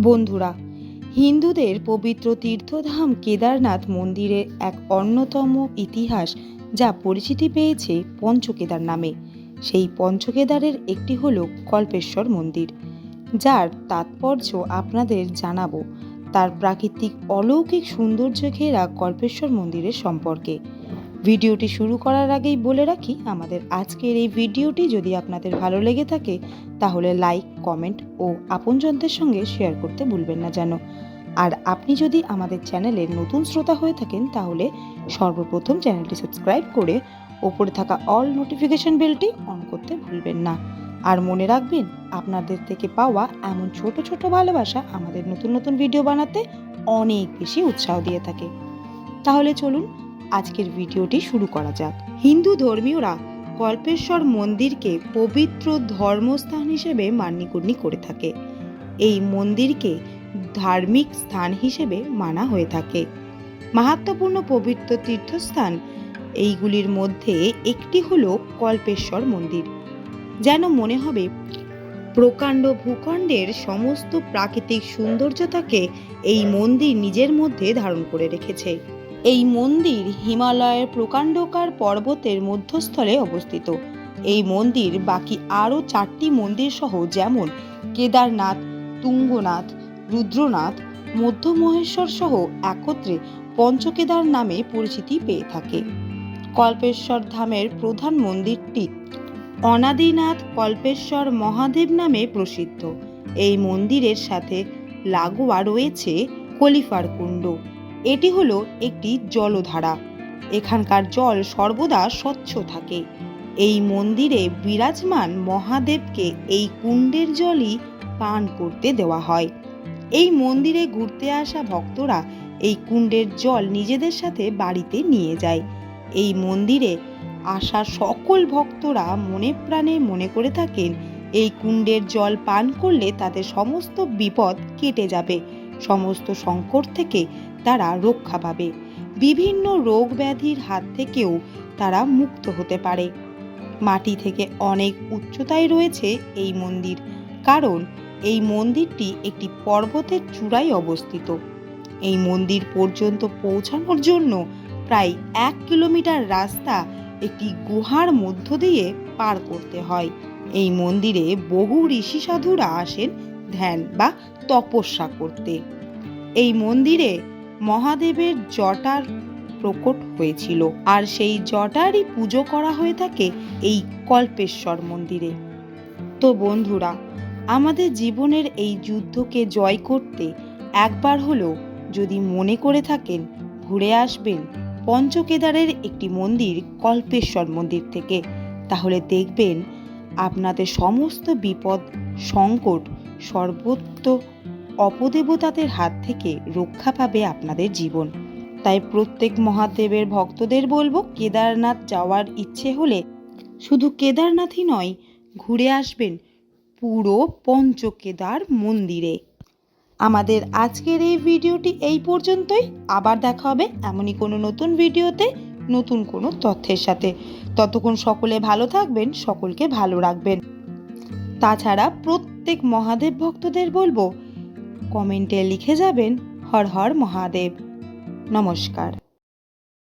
বন্ধুরা, হিন্দুদের পবিত্র তীর্থধাম কেদারনাথ মন্দিরের এক অন্যতম ইতিহাস যা পরিচিতি পেয়েছে পঞ্চকেদার নামে। সেই পঞ্চকেদারের একটি হল কল্পেশ্বর মন্দির, যার তাৎপর্য আপনাদের জানাব। তার প্রাকৃতিক অলৌকিক সৌন্দর্য ঘেরা কল্পেশ্বর মন্দিরের সম্পর্কে। ভিডিওটি শুরু করার আগেই বলে রাখি, আমাদের আজকের এই ভিডিওটি যদি আপনাদের ভালো লেগে থাকে, তাহলে লাইক, কমেন্ট ও আপনজনদের সঙ্গে শেয়ার করতে ভুলবেন না যেন। আর আপনি যদি আমাদের চ্যানেলের নতুন শ্রোতা হয়ে থাকেন, তাহলে সর্বপ্রথম চ্যানেলটি সাবস্ক্রাইব করে ওপরে থাকা অল নোটিফিকেশন বেলটি অন করতে ভুলবেন না। আর মনে রাখবেন, আপনাদের থেকে পাওয়া এমন ছোট ছোট ভালোবাসা আমাদের নতুন নতুন ভিডিও বানাতে অনেক বেশি উৎসাহ দিয়ে থাকে। তাহলে চলুন আজকের ভিডিওটি শুরু করা যাক। হিন্দু ধর্মীয়রা কল্পেশ্বর মন্দিরকে পবিত্র ধর্মস্থান হিসেবে মান্যগণ্য করে থাকে। এই মন্দিরকে ধার্মিক স্থান হিসেবে মানা হয়ে থাকে। মাহাত্মপূর্ণ পবিত্র তীর্থস্থান, এইগুলির মধ্যে একটি হলো কল্পেশ্বর মন্দির, যেন মনে হবে প্রকাণ্ড ভূখণ্ডের সমস্ত প্রাকৃতিক সৌন্দর্যতাকে এই মন্দির নিজের মধ্যে ধারণ করে রেখেছে। এই মন্দির হিমালয়ের প্রকাণ্ডকার পর্বতের মধ্যস্থলে অবস্থিত। এই মন্দির বাকি আরও চারটি মন্দির সহ যেমন কেদারনাথ, তুঙ্গনাথ, রুদ্রনাথ মধ্য মহেশ্বর সহ একত্রে পঞ্চকেদার নামে পরিচিতি পেয়ে থাকে। কল্পেশ্বর ধামের প্রধান মন্দিরটি অনাদিনাথ কল্পেশ্বর মহাদেব নামে প্রসিদ্ধ। এই মন্দিরের সাথে লাগোয়া রয়েছে কলিফার কুণ্ড। এটি হলো একটি জলধারা। এখানকার জল সর্বদা স্বচ্ছ থাকে। এই মন্দিরে বিরাজমান মহাদেবকে এই কুণ্ডের জলই পান করতে দেওয়া হয়। এই মন্দিরে ঘুরতে আসা ভক্তরা এই কুণ্ডের জল নিজেদের সাথে বাড়িতে নিয়ে যায়। এই মন্দিরে আসা সকল ভক্তরা মনে প্রাণে মনে করে থাকেন, এই কুণ্ডের জল পান করলে তাদের সমস্ত বিপদ কেটে যাবে। সমস্ত সংকট থেকে তারা রক্ষা পাবে। বিভিন্ন রোগ ব্যাধির হাত থেকেও তারা মুক্ত হতে পারে। মাটি থেকে অনেক উচ্চতায় রয়েছে এই মন্দির, কারণ এই মন্দিরটি একটি পর্বতের চূড়ায় অবস্থিত। এই মন্দির পর্যন্ত পৌঁছানোর জন্য প্রায় এক কিলোমিটার রাস্তা একটি গুহার মধ্য দিয়ে পার করতে হয়। এই মন্দিরে বহু ঋষি সাধুরা আসেন ধ্যান বা তপস্যা করতে। এই মন্দিরে মহাদেবের জটার প্রকট হয়েছিল আর সেই জটারই পুজো করা হয়ে থাকে এই কল্পেশ্বর মন্দিরে। তো বন্ধুরা, আমাদের জীবনের এই যুদ্ধকে জয় করতে একবার হলেও যদি মনে করে থাকেন, ঘুরে আসবেন পঞ্চকেদারের একটি মন্দির কল্পেশ্বর মন্দির থেকে। তাহলে দেখবেন আপনাদের সমস্ত বিপদ, সংকট সর্বত্র অপদেবতাদের হাত থেকে রক্ষা পাবে আপনাদের জীবন। তাই প্রত্যেক মহাদেবের ভক্তদের বলব, কেদারনাথ যাওয়ার ইচ্ছে হলে শুধু কেদারনাথই নয়, ঘুরে আসবেন পুরো পঞ্চকেদার মন্দিরে। আমাদের আজকের এই ভিডিওটি এই পর্যন্তই। আবার দেখা হবে এমনই কোনো নতুন ভিডিওতে, নতুন কোনো তথ্যের সাথে। ততক্ষণ সকলে ভালো থাকবেন, সকলকে ভালো রাখবেন। তাছাড়া প্রত্যেক মহাদেব ভক্তদের বলব, কমেন্টে লিখে যাবেন, হর হর মহাদেব। নমস্কার।